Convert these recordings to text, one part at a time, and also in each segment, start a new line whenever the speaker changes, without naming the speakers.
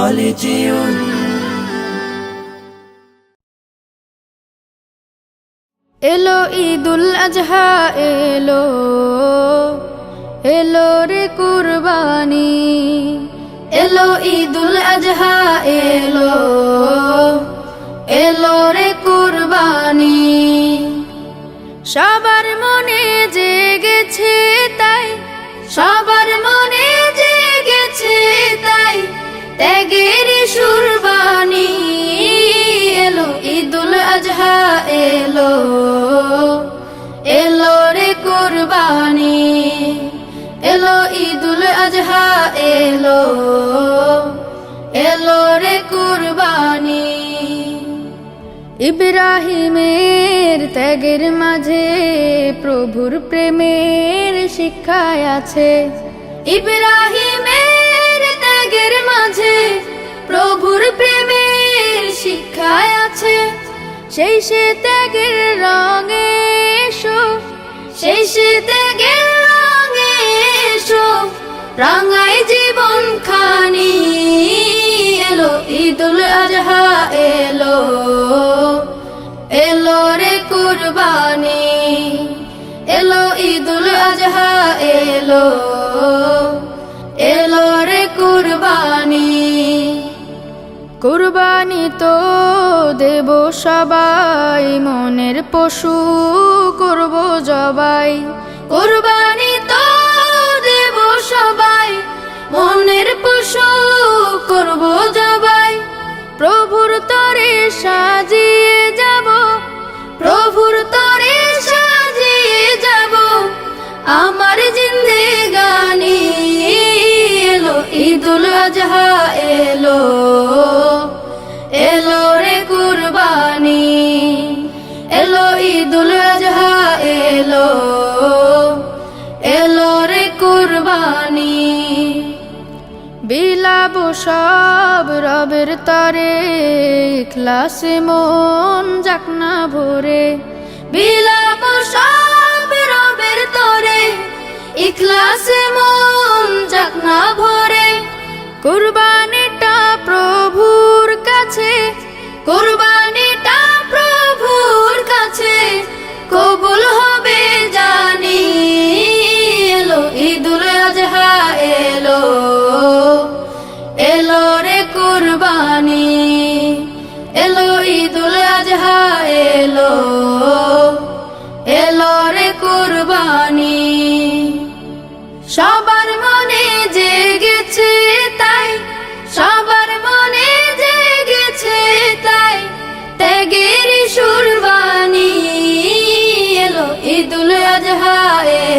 হলে যেও
এলো ঈদুল আজহা এলো এলো রে কুরবানি। এলো ঈদুল আজহা এলো আজহা এলো এলো রে কুরবানি, এলো ঈদুল আজহা এলো এলো রে কুরবানি। ইব্রাহিমের ত্যাগের মাঝে প্রভুর প্রেমের শিক্ষায় আছে। ইব্রাহিমের ত্যাগের মাঝে প্রভুর প্রেমের সেই সে ত্যাগের রঙে এসো, সেই সে ত্যাগের রঙে এসো রাঙাই জীবন খানি এলো, ঈদুল আজহা এলো এলো রে কুরবানি, এলো ঈদুল আজহা এলো। কুরবানি তো দেব সবাই, মনের পশু করব জবাই। কুরবানি তো দেব সবাই, মনের পশু করব জবাই। প্রভুর তরে সাজিয়ে যাব, প্রভুর তরে সাজিয়ে যাব। আমার জিন্দে গানি এলো, ঈদুল আজহা এলো। বিলাব সব রবের তরে। ক্লাসে মন যাক না ভরে। বিলাব সব রবের তরে। ইখলাসে মন যাক না ভরে। কুরবানিটা প্রভুর কাছে। কুরবানিটা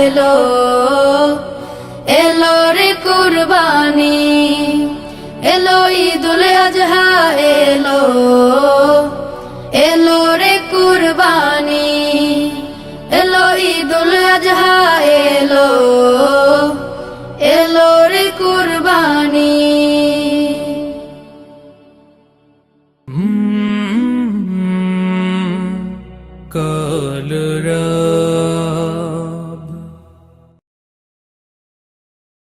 এলো এলো রে কুরবানি, এলো ঈদুল আজহা, এলো এলো রে কুরবানি, এলো ঈদুল আজহা, এলো এলো রে কুরবানি। কলরা